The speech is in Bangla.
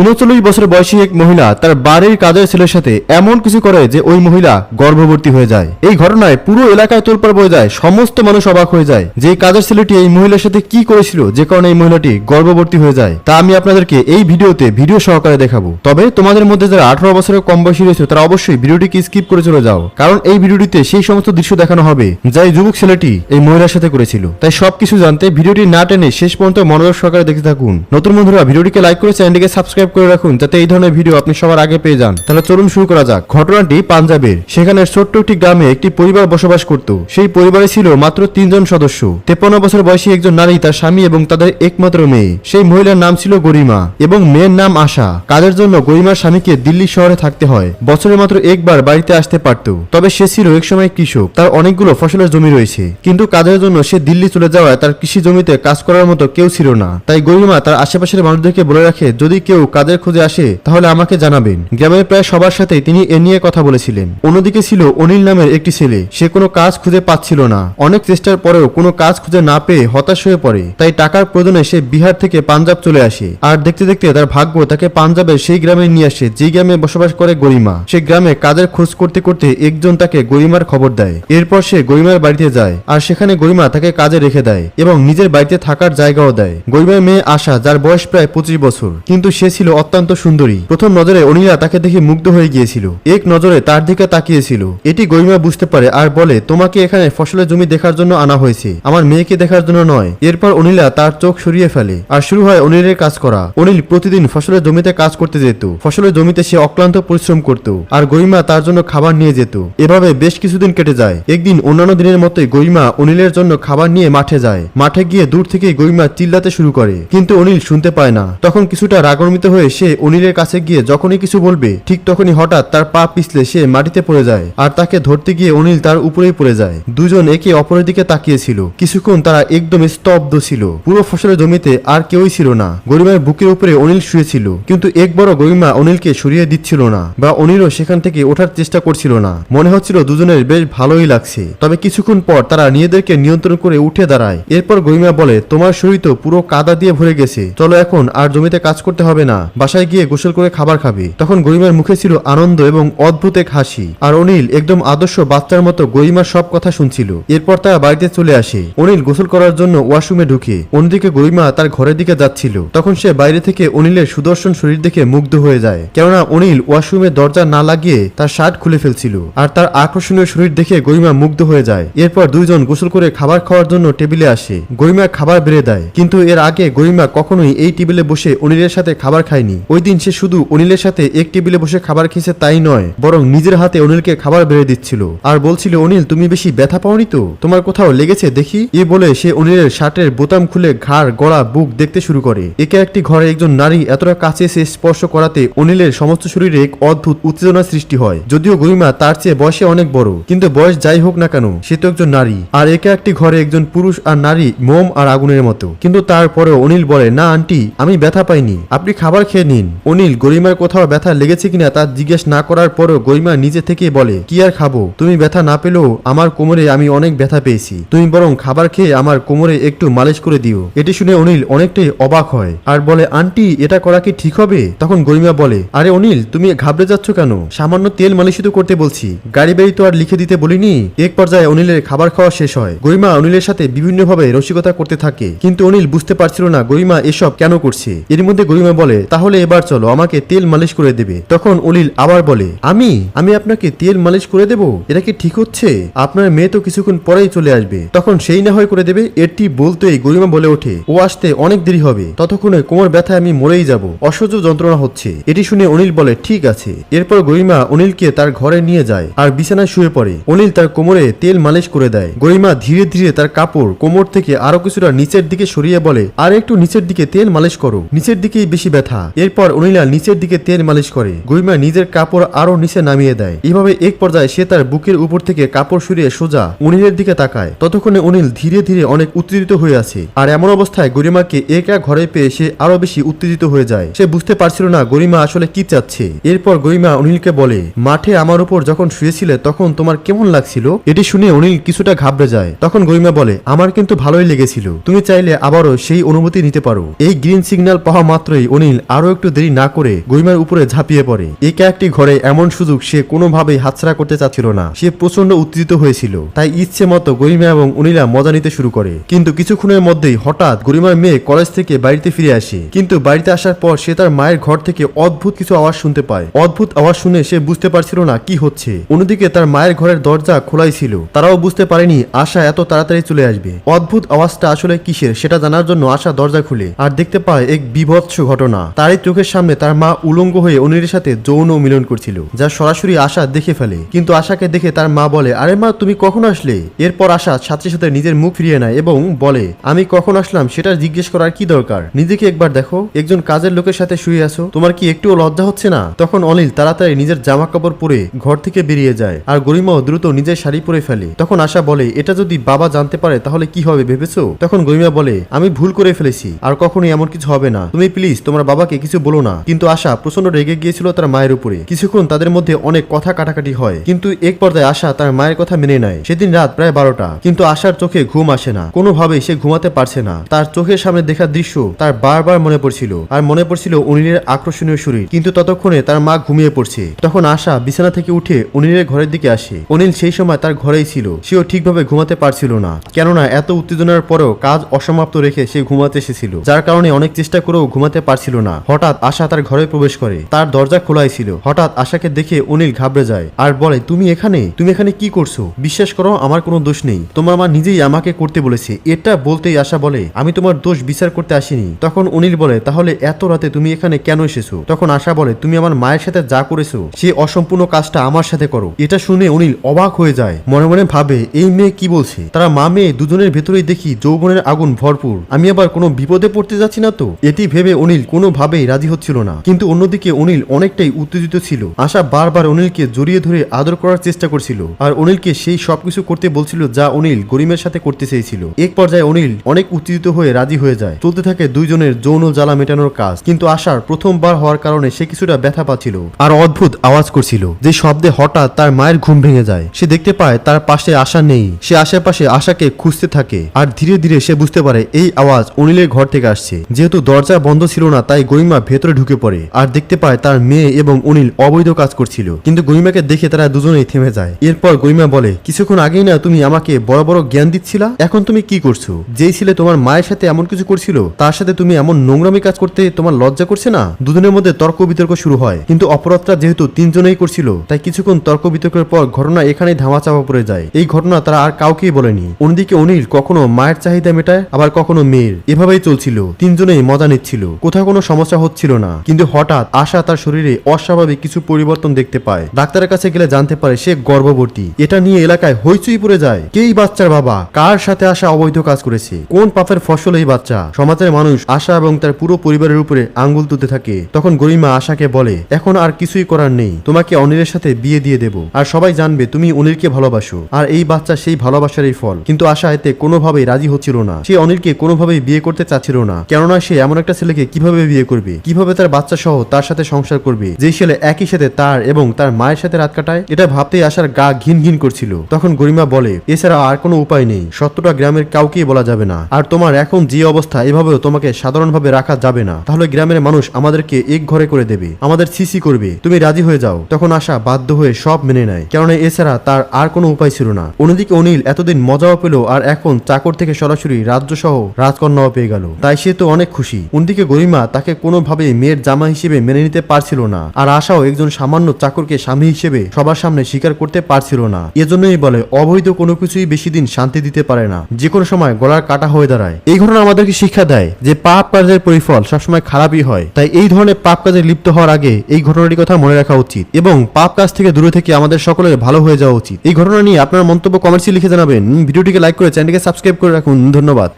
উনচল্লিশ বছর বয়সী এক মহিলা তার বাড়ির কাজের ছেলের সাথে এমন কিছু করে যে ওই মহিলা গর্ভবতী হয়ে যায়। এই ঘটনায় পুরো এলাকায় তোলপাড় বয়ে যায়, সমস্ত মানুষ অবাক হয়ে যায় যে কাজের ছেলেটি এই মহিলার সাথে কি করেছিল যে কারণে এই মহিলাটি গর্ভবতী হয়ে যায়। তা আমি আপনাদেরকে এই ভিডিওতে ভিডিও সহকারে দেখাবো। তবে তোমাদের মধ্যে যারা আঠারো বছরের কম বয়সী রয়েছে, তারা অবশ্যই ভিডিওটিকে স্কিপ করে চলে যাও, কারণ এই ভিডিওটিতে সেই সমস্ত দৃশ্য দেখানো হবে যা এই যুবক ছেলেটি এই মহিলার সাথে করেছিল। তাই সবকিছু জানতে ভিডিওটি না টেনে শেষ পর্যন্ত মনোযোগ সহকারে দেখতে থাকুন। নতুন বন্ধুরা, ভিডিওটিকে লাইক করে চ্যানেলটিকে সাবস্ক্রাইব করে রাখুন, যাতে এই ধরনের ভিডিও আপনি সবার আগে পেয়ে যান। তাহলে চলুন শুরু করা যাক। ঘটনাটি পাঞ্জাবের। সেখানে ছোট্ট একটি গ্রামে একটি পরিবার বসবাস করত। সেই পরিবারে ছিল মাত্র তিনজন সদস্য। তেপন্ন বছর বয়সী একজন নারী, তার স্বামী এবং তাদের একমাত্র মেয়ে। সেই মহিলার নাম ছিল গরিমা এবং মেয়ের নাম আশা। কাজের জন্য গরিমার স্বামীকে দিল্লি শহরে থাকতে হয়। বছরে মাত্র একবার বাড়িতে আসতে পারত। তবে সে ছিল এক সময় কৃষক। তার অনেকগুলো ফসলের জমি রয়েছে। কিন্তু কাজের জন্য সে দিল্লি চলে যাওয়ায় তার কৃষি জমিতে কাজ করার মতো কেউ ছিল না। তাই গরিমা তার আশেপাশের মানুষদেরকে বলে রাখে, যদি কেউ কাজের খোঁজে আসে, তাহলে আমাকে জানাবেন। গ্রামের প্রায় সবার সাথে তিনি এ নিয়ে কথা বলেছিলেন। অন্যদিকে ছিল অনিল নামের একটি ছেলে। সে কোনো কাজ খুঁজে পাচ্ছিল না। অনেক চেষ্টার পরেও কোনো কাজ খুঁজে না পেয়ে হতাশ হয়ে পড়ে। তাই টাকার প্রয়োজনে সে বিহার থেকে পাঞ্জাব চলে আসে। আর দেখতে দেখতে তার ভাগ্য তাকে পাঞ্জাবের সেই গ্রামে নিয়ে আসে যে গ্রামে বসবাস করে গরিমা। সে গ্রামে কাজের খোঁজ করতে করতে একজন তাকে গরিমার খবর দেয়। এরপর সে গরিমার বাড়িতে যায়, আর সেখানে গরিমা তাকে কাজে রেখে দেয় এবং নিজের বাড়িতে থাকার জায়গাও দেয়। গরিমার মেয়ে আশা, যার বয়স প্রায় পঁচিশ বছর। কিন্তু সে ছিল অত্যন্ত সুন্দরী। প্রথম নজরে অনিলা তাকে দেখে মুগ্ধ হয়ে গিয়েছিল। এক নজরে তার দিকে তাকিয়েছিল। এটি গরিমা বুঝতে পারে আর বলে, তোমাকে এখানে ফসলের জমি দেখার জন্য আনা হয়েছে। আমার মেয়েকে দেখার জন্য নয়। এরপর অনিলা তার চোখ সরিয়ে ফেলে আর শুরু হয় অনিলের কাজ করা। অনিল প্রতিদিন ফসলের জমিতে কাজ করতে যেত। ফসলের জমিতে সে অক্লান্ত পরিশ্রম করত আর গরিমা তার জন্য খাবার নিয়ে যেত। এভাবে বেশ কিছুদিন কেটে যায়। একদিন অন্যান্য দিনের মতোই গরিমা অনিলের জন্য খাবার নিয়ে মাঠে যায়। মাঠে গিয়ে দূর থেকে গরিমা চিল্লাতে শুরু করে। কিন্তু অনিল শুনতে পায় না। তখন কিছুটা রাগান্বিত হয়ে সে অনিলের কাছে গিয়ে যখনই কিছু বলবে, ঠিক তখনই হঠাৎ তার পা পিছলে সে মাটিতে পড়ে যায় আর তাকে ধরতে গিয়ে অনিল তার উপরেই পড়ে যায়। দুজন একে অপরের দিকে তাকিয়েছিল। কিছুক্ষণ তারা একদম স্তব্ধ ছিল। পুরো ফসলের জমিতে আর কেউই ছিল না। গরিমার বুকের উপরে অনিল শুয়েছিল। কিন্তু এক বড় গরিমা অনিলকে সরিয়ে দিচ্ছিল না বা অনিলও সেখান থেকে ওঠার চেষ্টা করছিল না। মনে হচ্ছিল দুজনের বেশ ভালোই লাগছে। তবে কিছুক্ষণ পর তারা নিজেদেরকে নিয়ন্ত্রণ করে উঠে দাঁড়ায়। এরপর গরিমা বলে, তোমার শরীর তো পুরো কাদা দিয়ে ভরে গেছে। চলো এখন আর জমিতে কাজ করতে হবে না। বাসায় গিয়ে গোসল করে খাবার খাবে। তখন গরিমার মুখে ছিল আনন্দ এবং অদ্ভুত এক হাসি। আর অনিল একদম আদর্শ বাচ্চার মতো গরিমার সব কথা শুনছিল। এরপর তারা বাড়িতে চলে আসে। অনিল গোসল করার জন্য ওয়াশরুমে ঢুকে। অন্যদিকে গরিমা তার ঘরের দিকে যাচ্ছিল। তখন সে বাইরে থেকে অনিলের সুদর্শন শরীর দেখে মুগ্ধ হয়ে যায়। কেননা অনিল ওয়াশরুমের দরজা না লাগিয়ে তার শার্ট খুলে ফেলছিল। আর তার আকর্ষণীয় শরীর দেখে গরিমা মুগ্ধ হয়ে যায়। এরপর দুইজন গোসল করে খাবার খাওয়ার জন্য টেবিলে আসে। গরিমা খাবার বেড়ে দেয়। কিন্তু এর আগে গরিমা কখনোই এই টেবিলে বসে অনিলের সাথে খাবার খায়নি। ওই দিন সে শুধু অনিলের সাথে এক টেবিলে বসে খাবার খেয়েছে তাই নয়, বরং নিজের হাতে অনিলকে খাবার বেড়ে দিচ্ছিল। আর বলছিল, অনিল, তুমি বেশি ব্যথা পাওনি তো? তোমার কোথাও লেগেছে দেখি? এ বলে সে অনিলের শার্টের বোতাম খুলে ঘাড়, গলা, বুক দেখতে শুরু করে। একে একটি ঘরে একজন নারী এতটা কাছে এসে স্পর্শ করাতে অনিলের সমস্ত শরীরে এক অদ্ভুত উত্তেজনা সৃষ্টি হয়। যদিও গরিমা তার চেয়ে বয়সে অনেক বড়, কিন্তু বয়স যাই হোক না কেন, সে তো একজন নারী। আর একে একটি ঘরে একজন পুরুষ আর নারী মোম আর আগুনের মতো। কিন্তু তারপরেও অনিল বলে, না, আন্টি, আমি ব্যথা পাইনি। আপনি খাবার খেয়ে নিন। অনিল, গরিমার কোথাও ব্যথা লেগেছে কিনা তা জিজ্ঞেস না করার পরেও গরিমা নিজে থেকে বলে, কি আর খাব? তুমি ব্যথা না পেলেও আমার কোমরে আমি অনেক ব্যথা পেয়েছি। তুমি বরং খাবার খেয়ে আমার কোমরে একটু মালিশ করে দিও। এটি শুনে অনিল অনেকটাই অবাক হয়। আর বলে, আন্টি, এটা করা কি ঠিক হবে? তখন গরিমা বলে, আরে অনিল, তুমি ঘাবড়ে যাচ্ছ কেন? সামান্য তেল মালিশই তো করতে বলছি। গাড়ি বাড়ি তো আর লিখে দিতে বলিনি? এক পর্যায়ে অনিলের খাবার খাওয়া শেষ হয়। গরিমা অনিলের সাথে বিভিন্নভাবে রসিকতা করতে থাকে। কিন্তু অনিল বুঝতে পারছিল না গরিমা এসব কেন করছে। এর মধ্যে গরিমা বলে তাহলে এবার চলো আমাকে তেল মালিশ করে দেবে। তখন অনিল আবার বলে, আমি? আমি আপনাকে তেল মালিশ করে দেব? এটা কি ঠিক হচ্ছে? আপনার মেয়ে তো কিছুক্ষণ পরেই চলে আসবে। তখন সেই না হয় করে দেবে, এটি বলতেই গরিমা বলে ওঠে, ও আসতে অনেক দেরি হবে। ততক্ষণে কোমর ব্যথায় আমি মরেই যাব। অসহ্য যন্ত্রণা হচ্ছে এটি শুনে অনিল বলে, ঠিক আছে এরপর গরিমা অনিলকে তার ঘরে নিয়ে যায় আর বিছানায় শুয়ে পড়ে। অনিল তার কোমরে তেল মালিশ করে দেয়। গরিমা ধীরে ধীরে তার কাপড় কোমর থেকে আরও কিছুটা নিচের দিকে সরিয়ে বলে, আর একটু নিচের দিকে তেল মালিশ করো। নিচের দিকেই বেশি ব্যথা এরপর অনিলা নিচের দিকে তেল মালিশ করে। গরিমা নিজের কাপড় আরও নিচে নামিয়ে দেয়। এভাবে এক পর্যায়ে সে তার বুকের উপর থেকে কাপড় সরিয়ে সোজা অনিলের দিকে তাকায়। ততক্ষণে অনিল ধীরে ধীরে অনেক উত্তেজিত হয়ে আছে। আর এমন অবস্থায় গরিমাকে একা ঘরে পেয়ে সে আরও বেশি উত্তেজিত হয়ে যায়। সে বুঝতে পারছিল না গরিমা আসলে কি চাচ্ছে। এরপর গরিমা অনিলকে বলে, মাঠে আমার উপর যখন শুয়েছিলে তখন তোমার কেমন লাগছিল? এটি শুনে অনিল কিছুটা ঘাবড়ে যায়। তখন গরিমা বলে, আমার কিন্তু ভালোই লেগেছিল। তুমি চাইলে আবারও সেই অনুভূতি নিতে পারো। এই গ্রিন সিগন্যাল পাওয়া মাত্রই অনিল আরও একটু দেরি না করে গরিমার উপরে ঝাঁপিয়ে পড়ে। একা একটি ঘরে এমন সুযোগ সে কোনোভাবেই হাতছাড়া করতে চাচ্ছিল না। সে প্রচণ্ড উত্তেজিত হয়েছিল। তাই ইচ্ছে মতো গরিমা এবং অনিলা মজা নিতে শুরু করে। কিন্তু কিছুক্ষণের মধ্যেই হঠাৎ গরিমার মেয়ে কলেজ থেকে বাড়িতে ফিরে আসে। কিন্তু বাড়িতে আসার পর সে তার মায়ের ঘর থেকে অদ্ভুত কিছু আওয়াজ শুনতে পায়। অদ্ভুত আওয়াজ শুনে সে বুঝতে পারছিল না কি হচ্ছে। অন্যদিকে তার মায়ের ঘরের দরজা খোলাই ছিল। তারাও বুঝতে পারেনি আশা এত তাড়াতাড়ি চলে আসবে। অদ্ভুত আওয়াজটা আসলে কিসের সেটা জানার জন্য আশা দরজা খুলে। আর দেখতে পায় এক বিভৎস ঘটনা। তারই চোখের সামনে তার মা উলঙ্গ হয়ে অনিলের সাথে যৌন মিলন করছিল, যা সরাসরি আশা দেখে ফেলে। কিন্তু আশাকে দেখে তার মা বলে, আরে মা, তুমি কখন আসলে? এরপর আশা সাথে সাথে নিজের মুখ ফিরিয়ে নেয় এবং বলে, আমি কখন আসলাম সেটা জিজ্ঞেস করার কি দরকার? নিজেকে একবার দেখো। একজন কাজের লোকের সাথে শুয়ে আছো। তোমার কি একটুও লজ্জা হচ্ছে না? তখন অনিল তাড়াতাড়ি নিজের জামা কাপড় পরে ঘর থেকে বেরিয়ে যায় আর গরিমাও দ্রুত নিজের শাড়ি পরে ফেলে। তখন আশা বলে, এটা যদি বাবা জানতে পারে তাহলে কি হবে ভেবেছো? তখন গরিমা বলে, আমি ভুল করে ফেলেছি, আর কখনোই এমন কিছু হবে না। তুমি প্লিজ তোমার বাবাকে কিছু বলো না। কিন্তু আশা প্রচণ্ড রেগে গিয়েছিল তার মায়ের উপরে। কিছুক্ষণ তাদের মধ্যে অনেক কথা কাটাকাটি হয়। কিন্তু এক পর্যায়ে আশা তার মায়ের কথা মেনে নেয়। সেদিন রাত প্রায় বারোটা। কিন্তু আশার চোখে ঘুম আসে না। কোনোভাবেই সে ঘুমাতে পারছে না। তার চোখের সামনে দেখা দৃশ্য তার বারবার মনে পড়ছিল। আর মনে পড়ছিল অনিলের আকর্ষণীয় শরীর। কিন্তু ততক্ষণে তার মা ঘুমিয়ে পড়ছে। তখন আশা বিছানা থেকে উঠে অনিলের ঘরের দিকে আসে। অনিল সেই সময় তার ঘরেই ছিল। সেও ঠিকভাবে ঘুমাতে পারছিল না। কেননা এত উত্তেজনার পরেও কাজ অসমাপ্ত রেখে সে ঘুমাতে এসেছিল। যার কারণে অনেক চেষ্টা করেও ঘুমাতে পারছিল না। হঠাৎ আশা তার ঘরে প্রবেশ করে। তার দরজা খোলাই ছিল। হঠাৎ আশাকে দেখে অনিল ঘাবড়ে যায়। আর বলে, তুমি এখানে? তুমি এখানে কি করছ? বিশ্বাস করো, আমার কোনো দোষ নেই। তোমার মা নিজেই আমাকে করতে বলেছে। এটা বলতেই আশা বলে, আমি তোমার দোষ বিচার করতে আসিনি। তখন অনিল বলে, তাহলে এত রাতে তুমি এখানে কেন এসেছ? তখন আশা বলে, তুমি আমার মায়ের সাথে যা করেছ, সে অসম্পূর্ণ কাজটা আমার সাথে করো। এটা শুনে অনিল অবাক হয়ে যায়। মনে মনে ভাবে, এই মেয়ে কি বলছে? তারা মা মেয়ে দুজনের ভেতরেই দেখি যৌবনের আগুন ভরপুর। আমি আবার কোনো বিপদে পড়তে যাচ্ছি না তো? এটি ভেবে অনিল কোনোভাবেই রাজি হচ্ছিল না। কিন্তু অন্যদিকে অনিল অনেকটাই উত্তেজিত ছিল। আশা বারবার অনিলকে জড়িয়ে ধরে আদর করার চেষ্টা করছিল। আর অনিলকে সেই সবকিছু করতে বলছিল যা অনিল গরিমের সাথে করতে চেয়েছিল। এক পর্যায়ে অনিল অনেক উত্তেজিত হয়ে রাজি হয়ে যায়। চলতে থাকে দুইজনের যৌন জ্বালা মেটানোর কাজ। কিন্তু আশার প্রথমবার হওয়ার কারণে সে কিছুটা ব্যথা পাচ্ছিল। আর অদ্ভুত আওয়াজ করছিল। যে শব্দে হঠাৎ তার মায়ের ঘুম ভেঙে যায়। সে দেখতে পায় তার পাশে আশা নেই। সে আশেপাশে আশাকে খুঁজতে থাকে। আর ধীরে ধীরে সে বুঝতে পারে, এই আওয়াজ অনিলের ঘর থেকে আসছে। যেহেতু দরজা বন্ধ ছিল না, তাই গরিমা ভেতরে ঢুকে পড়ে আর দেখতে পায় তার মেয়ে এবং অনিল অবৈধ কাজ করছিল। কিন্তু গরিমাকে দেখে তারা দুজনেই থেমে যায়। এরপর গরিমা বলে, কিছুক্ষণ আগেই না তুমি আমাকে বড় বড় জ্ঞান দিচ্ছিলা? এখন তুমি কি করছ? যেই ছেলে তোমার মায়ের সাথে এমন কিছু করছিল, তার সাথে তুমি এমন নোংরামি কাজ করতে তোমার লজ্জা করছে না? দুজনের মধ্যে তর্ক বিতর্ক শুরু হয়। কিন্তু অপরাধটা যেহেতু তিনজনেই করছিল, তাই কিছুক্ষণ তর্ক বিতর্কের পর ঘটনা এখানেই ধামাচাপা পড়ে যায়। এই ঘটনা তারা আর কাউকেই বলেনি। অন্যদিকে অনিল কখনো মায়ের চাহিদা মেটায়, আবার কখনো মেয়ের। এভাবেই চলছিল। তিনজনেই মজা নিচ্ছিল। কোথাও কোনো সমস্যা হচ্ছিল না। কিন্তু হঠাৎ আশা তার শরীরে অস্বাভাবিক কিছু পরিবর্তন দেখতে পায়। ডাক্তারের কাছে গেলে জানতে পারে সে গর্ভবতী। এটা নিয়ে এলাকায় হইচই পড়ে যায়। কেই বাচ্চার বাবা? কার সাথে আশা অবৈধ কাজ করেছে? কোন পাপের ফসল এই বাচ্চা? সমাজের মানুষ আশা এবং তার পুরো পরিবারের উপরে আঙ্গুল তুলতে থাকে। তখন গরিমা আশাকে বলে, এখন আর কিছুই করার নেই। তোমাকে অনিলের সাথে বিয়ে দিয়ে দেব। আর সবাই জানবে তুমি অনিলকে ভালোবাসো। আর এই বাচ্চা সেই ভালোবাসারই ফল। কিন্তু আশা এতে কোনোভাবেই রাজি হচ্ছিল না। সে অনিলকে কোনোভাবেই বিয়ে করতে চাচ্ছিল না। কেননা সে এমন একটা ছেলেকে কীভাবে বিয়ে করবে? কীভাবে তার বাচ্চা সহ তার সাথে সংসার করবে? যেই ছেলে একই সাথে তার এবং তার মায়ের সাথে রাত কাটায়, এটা ভাবতেই আশার গা ঘিন ঘিন করছিল। তখন গরিমা বলে, এছাড়া আর কোনো উপায় নেই। সত্যটা গ্রামের কাউকেই বলা যাবে না। আর তোমার এখন যে অবস্থা, এভাবেও তোমাকে সাধারণভাবে রাখা যাবে না। তাহলে গ্রামের মানুষ আমাদেরকে এক ঘরে করে দেবে। আমাদের সিসি করবে। তুমি রাজি হয়ে যাও। তখন আশা বাধ্য হয়ে সব মেনে নেয়। কেননা এছাড়া তার আর কোনো উপায় ছিল না। অন্যদিকে অনিল এতদিন মজাও পেল আর এখন চাকর থেকে সরাসরি রাজ্য সহ রাজকন্যাও পেয়ে গেল। তাই সে তো অনেক খুশি। অন্যদিকে গরিমা তাকে কোনোভাবে মেয়ের জামা হিসেবে মেনে নিতে পারছিল না। আর আশাও একজন সামান্য চাকরকে স্বামী হিসেবে সবার সামনে স্বীকার করতে পারছিল না। এজন্যই বলে, অবৈধ কোনো কিছুই বেশি দিন শান্তি দিতে পারে না। যে কোনো সময় গলার কাটা হয়ে দাঁড়ায়। এই ঘটনা আমাদেরকে শিক্ষা দেয় যে পাপ কাজের পরিফল সবসময় খারাপই হয়। তাই এই ধরনের পাপ কাজে লিপ্ত হওয়ার আগে এই ঘটনাটির কথা মনে রাখা উচিত এবং পাপ কাজ থেকে দূরে থেকে আমাদের সকলের ভালো হয়ে যাওয়া উচিত। এই ঘটনা নিয়ে আপনার মন্তব্য কমেন্টসে লিখে জানাবেন। ভিডিওটিকে লাইক করে চ্যানেলকে সাবস্ক্রাইব করে রাখুন। ধন্যবাদ।